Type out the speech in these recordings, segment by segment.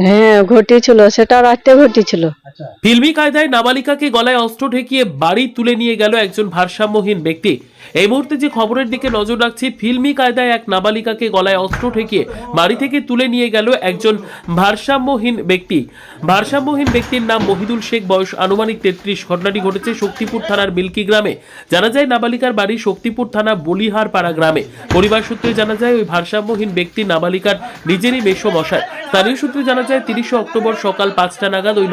হ্যাঁ ঘটেছিল সেটা রাতে ঘটেছিল ফিল্মি কায়দায় নাবালিকাকে গলায় অস্ত্র ঠেকিয়ে বাড়ি তুলে নিয়ে গেল একজন ভারসাম্যহীন ব্যক্তি। এই মুহূর্তে যে খবরের দিকে নজর রাখছি, ফিল্মি কায়দায় এক নাবালিকাকে গলায় অস্ত্র ঠেকিয়ে বাড়ি থেকে তুলে নিয়ে গেল একজন ভারসাম্যহীন ব্যক্তি। ভারসাম্যহীন ব্যক্তির নাম মহিদুল শেখ, বয়স আনুমানিক তেত্রিশ। ঘটনাটি ঘটেছে শক্তিপুর থানার মিল্কি গ্রামে। জানা যায়, নাবালিকার বাড়ি শক্তিপুর থানা বলিহার পাড়া গ্রামে। পরিবার সূত্রে জানা যায়, ওই ভারসাম্যহীন ব্যক্তি নাবালিকার নিজেরই মেশো মশায় স্থানীয় সূত্রে জানা যায়, তিরিশে অক্টোবর সকাল পাঁচটা নাগাদ ওই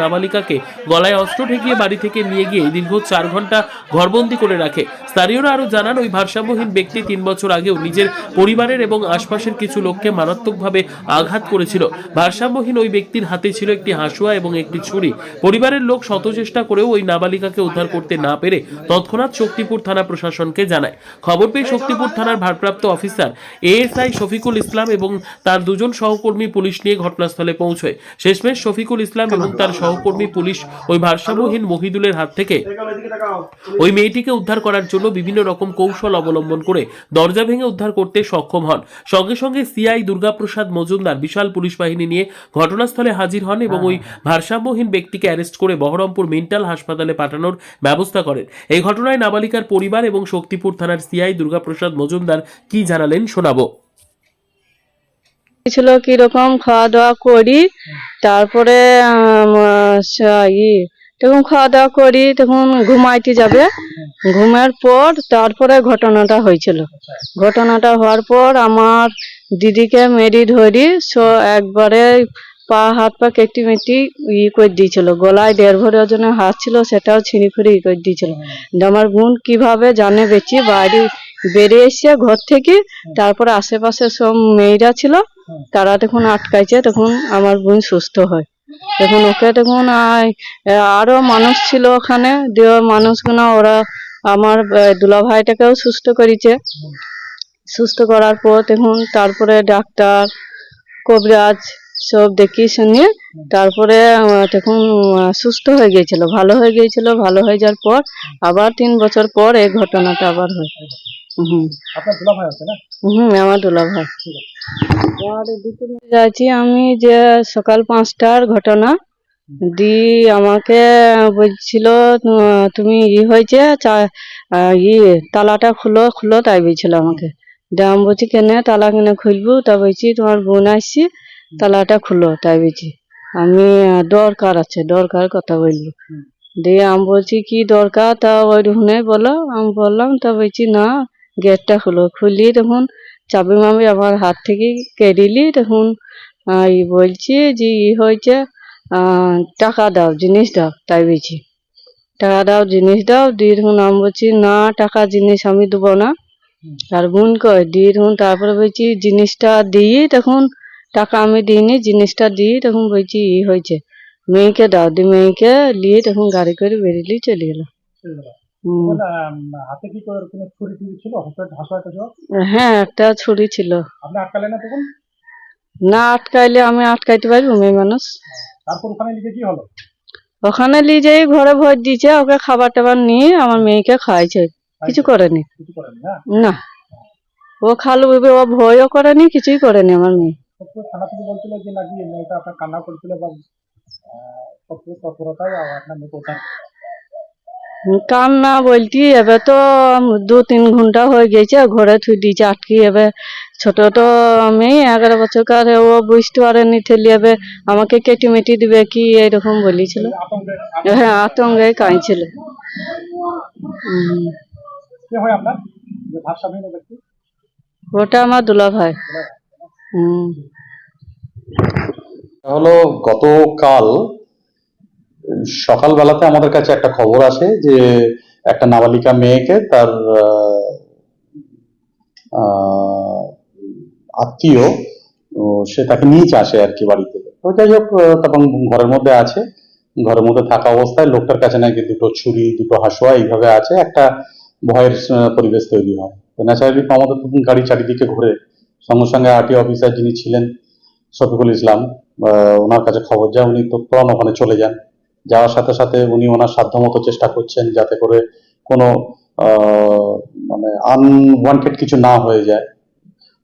নাবালিকাকে গলায় অস্ত্র ঠেকিয়ে বাড়ি থেকে নিয়ে গিয়ে দীর্ঘ চার ঘণ্টা ঘরবন্দি করে রাখে। স্থানীয়রা আরও জানান, ওই ভারসাম্যহীন ব্যক্তি তিন বছর আগেও নিজের পরিবারের এবং আশপাশের কিছু লোককে মারাত্মকভাবে আঘাত করেছিল। ভারসাম্যহীন ওই ব্যক্তির হাতে ছিল একটি হাসুয়া এবং একটি ছুরি। পরিবারের লোক শত চেষ্টা করেও ওই নাবালিকাকে উদ্ধার করতে না পেরে তৎক্ষণাৎ শক্তিপুর থানা প্রশাসনকে জানায়। খবর পেয়ে শক্তিপুর থানার ভারপ্রাপ্ত অফিসার এএসআই শফিকুল ইসলাম এবং তার দুজন সহকর্মী পুলিশ নিয়ে ঘটনাস্থলে পৌঁছয়। শেষমেশ শফিকুল ইসলাম এবং তার সহকর্মী পুলিশ ওই ভারসাম্যহীন মহিদুলের হাত থেকে। ওই মেয়েটিকে উদ্ধার করার জন্য বিভিন্ন রকম কৌশল অবলম্বন করে দরজা ভেঙে উদ্ধার করতে সক্ষম হন। সঙ্গে সঙ্গে সিআই দুর্গাপ্রসাদ মজুমদার বিশাল পুলিশ বাহিনী নিয়ে ঘটনাস্থলে হাজির হন এবং ওই ভারসাম্যহীন ব্যক্তিকে অ্যারেস্ট করে বহরমপুর মেন্টাল হাসপাতালে পাঠানোর ব্যবস্থা করেন। এই ঘটনায় নাবালিকার পরিবার এবং শক্তিপুর থানার সিআই দুর্গাপ্রসাদ মজুমদার কি জানালেন শোনাবো। ছিল কীরকম খাওয়া দাওয়া করি, তারপরে ই, তখন খাওয়া দাওয়া করি, তখন ঘুমাইতে যাবে। ঘুমের পর তারপরে ঘটনাটা হয়েছিল। ঘটনাটা হওয়ার পর আমার দিদিকে মেরি ধরি, সো একবারে পা, হাত, পা কেটে মেটি ই করে দিয়েছিল। গলায় দেড় ভরি ওজনের হাত ছিল, সেটাও ছিঁড়ি ফুড়ি ই করে দিয়েছিল। দিয়ে আমার বোন কীভাবে জানে বেচি বাইরে বেরিয়ে এসছে ঘর থেকে তারপরে আশেপাশে সব মেয়েরা ছিল তারা তখন আটকাইছে তখন আমার বোন সুস্থ হয়। তখন ওকে তখন আরও মানুষ ছিল ওখানে দিয়ে মানুষগুলো ওরা আমার দুলা ভাইটাকেও সুস্থ করেছে। সুস্থ করার পর তখন তারপরে ডাক্তার কবিরাজ সব দেখি শুনিয়ে তারপরে তখন সুস্থ হয়ে গিয়েছিল ভালো হয়ে গিয়েছিল ভালো হয়ে যাওয়ার পর আবার তিন বছর পর এই ঘটনাটা আবার হয়। আপনার দুলা ভাই আছে না? হুম আমার দুলা ভাই। যাচ্ছি আমি যে সকাল পাঁচটার ঘটনা দি আমাকে বলছিল তুমি ই হয়েছে ই তালাটা খুলো খুলো তাই বলছিল আমাকে। আমি বলছি কেনে তালা কেনে খুলবো? তা বলছি তোমার বোন আসছি তালাটা খুলো তাই বলছি। আমি দরকার আছে দরকার কথা বলব। দিয়ে আমি বলছি কি দরকার? তা ওই বলো আমি বললাম তা বলছি না গেটটা খুলো খুলি তখন চাবি মামি আমার হাত থেকে কেড়িলি তখন ই বলছি যে ই হয়েছে টাকা দাও জিনিস দাও তাই বলছি। টাকা দাও জিনিস দাও দিয়ে তখন আমি বলছি না টাকা জিনিস আমি দেবো না। আর বোন কয় দিয়ে তখন তারপরে বলছি জিনিসটা দিয়ে তখন টাকা আমি দিইনি জিনিসটা দিয়ে তখন বলছি ই হয়েছে। মেয়েকে দাও দিয়ে মেয়েকে নিয়ে তখন গাড়ি করে বেরিয়ে চলে গেলো। হুম। তখন, আম, হাতে কি কোনো ছুরি টুরি ছিল? হ্যাঁ একটা ছুরি ছিল। আপনি আটকালেন না তখন? না আটকাইলে আমি আটকাইতে পারব মেয়ে মানুষ। তারপর ওখানে লিখে কি হলো? ওখানে নিয়ে যেয়ে ঘরে ভোট দিয়েছে ওকে খাবার টাবার নিয়ে আমার মেয়েকে খাওয়াইছে। কিছু করেনি। না? ও খালু ভেবে ও ভয়ও করেনি কিছুই করেনি আমার মেয়ে। কান্না করছিল বা আহ, সত্যি তৎপরতায় আর আপনার মেয়ে কোথায় কান না বলতি এবার তো দু তিন ঘণ্টা হয়ে গেছে ঘরে থুই দিয়েছে আটকে এবার ছোট তো মেয়ে এগারো বছরকার ও বুঝতে পারেনি ঠেলি এবার আমাকে কেটে মেটি দিবে কি এরকম বলেছিল। হ্যাঁ আতঙ্কে কাঁদছিল। হয় ওটা আমার দুলা ভাই। হুম। হলো গতকাল সকালবেলাতে আমাদের কাছে একটা খবর আসে যে একটা নাবালিকা মেয়েকে তার আত্মীয় সে তাকে নিয়ে আসে আর কি বাড়িতে। তো যাই হোক তখন ঘরের মধ্যে আছে। ঘরের মধ্যে থাকা অবস্থায় লোকটার কাছে নাকি দুটো ছুরি, দুটো হাসুয়া এইভাবে আছে। একটা ভয়ের পরিবেশ তৈরি হয়। তো ন্যাচারালি আমাদের তখন গাড়ি চারিদিকে ঘুরে। সঙ্গে সঙ্গে আরটি অফিসার যিনি ছিলেন, শফিকুল ইসলাম ওনার কাছে খবর যায় উনি তৎক্ষণ ওখানে চলে যান। যাওয়ার সাথে সাথে উনি ওনার সাধ্যমতো চেষ্টা করছেন যাতে করে কোনো মানে আনওয়ান্টেড কিছু না হয়ে যায়।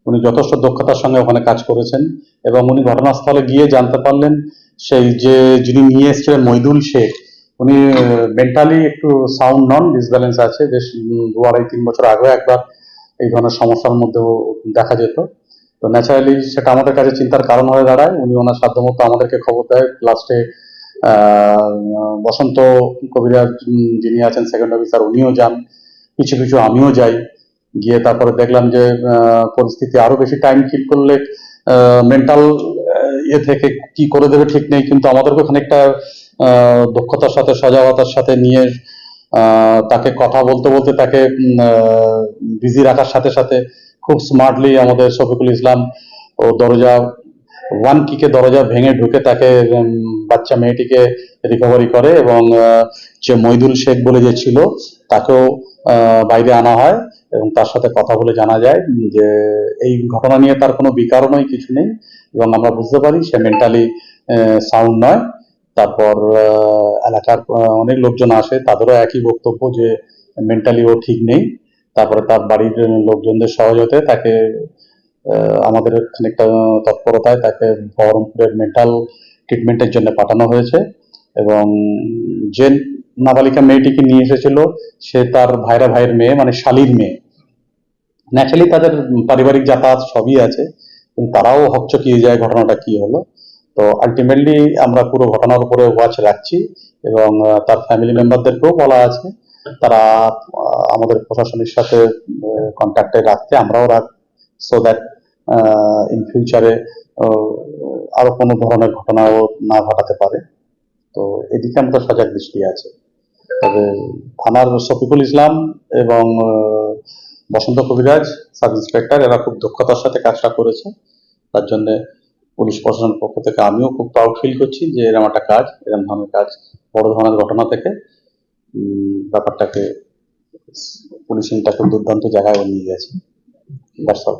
উনি যথেষ্ট দক্ষতার সঙ্গে ওখানে কাজ করেছেন এবং উনি ঘটনাস্থলে গিয়ে জানতে পারলেন সেই যে যিনি নিয়ে এসেছিলেন মইদুল শেখ, উনি মেন্টালি একটু সাউন্ড নন ডিসব্যালেন্স আছে, বেশ দু আড়াই তিন বছর আগেও একবার এই ধরনের সমস্যার মধ্যেও দেখা যেত। তো ন্যাচারালি সেটা আমাদের কাছে চিন্তার কারণ হয়ে দাঁড়ায়। উনি ওনার সাধ্যমতো আমাদেরকে খবর দেয়। লাস্টে বসন্ত কবিরাজ যিনি আছেন সেকেন্ড অফিসার উনিও যান। কিছু কিছু আমিও যাই। গিয়ে তারপরে দেখলাম যে পরিস্থিতি আরও বেশি টাইম কিল করলে মেন্টাল ইয়ে থেকে কি করে দেবে ঠিক নেই। কিন্তু আমাদেরকে খানিকটা দক্ষতার সাথে, সজাগতার সাথে নিয়ে তাকে কথা বলতে বলতে তাকে বিজি রাখার সাথে সাথে খুব স্মার্টলি আমাদের শফিকুল ইসলাম ও দরজা ওয়ান কিকে দরজা ভেঙে ঢুকে তাকে বাচ্চা মেয়েটিকে রিকভারি করে এবং যে মইদুল শেখ বলে যে ছিল, তাকেও বাইরে আনা হয় এবং তার সাথে কথা বলে জানা যায় যে এই ঘটনা নিয়ে তার কোনো বিকারণই কিছু নেই এবং আমরা বুঝতে পারি সে মেন্টালি সাউন্ড নয়। তারপর এলাকার অনেক লোকজন আসে, তাদেরও একই বক্তব্য যে মেন্টালি ও ঠিক নেই। তারপরে তার বাড়ির লোকজনদের সহজতে তাকে আমাদের খানিকটা তৎপরতায় তাকে বহরমপুরের মেন্টাল ট্রিটমেন্টের জন্য পাঠানো হয়েছে এবং যে নাবালিকা মেয়েটিকে নিয়ে এসেছিল, সে তার ভাইরা ভাইয়ের মেয়ে মানে শালির মেয়ে। ন্যাচারালি তাদের পারিবারিক যাতায়াত সবই আছে তারাও হকচকিয়ে যায় ঘটনাটা কি হলো। তো আলটিমেটলি আমরা পুরো ঘটনার উপরে ওয়াচ রাখছি এবং তার ফ্যামিলি মেম্বারদেরকেও বলা আছে। তারা আমাদের প্রশাসনের সাথে কন্ট্যাক্টে রাখতে আমরাও রাখ সো দ্যাট ইন ফিউচারে আরও কোনো ধরনের ঘটনাও না ঘটাতে পারে। তো এদিকে আমাদের সজাগ দৃষ্টি আছে। তবে থানার শফিকুল ইসলাম এবং বসন্ত কবিরাজ, সাব ইন্সপেক্টর, এরা খুব দক্ষতার সাথে কাজটা করেছে। তার জন্য পুলিশ প্রশাসনের পক্ষ থেকে আমিও খুব প্রাউড ফিল করছি যে এরকম একটা কাজ এরকম ধরনের কাজ, বড় ধরনের ঘটনা থেকে ব্যাপারটাকে পুলিশিংটাকে দুর্দান্ত জায়গায় নিয়ে গেছে। That's all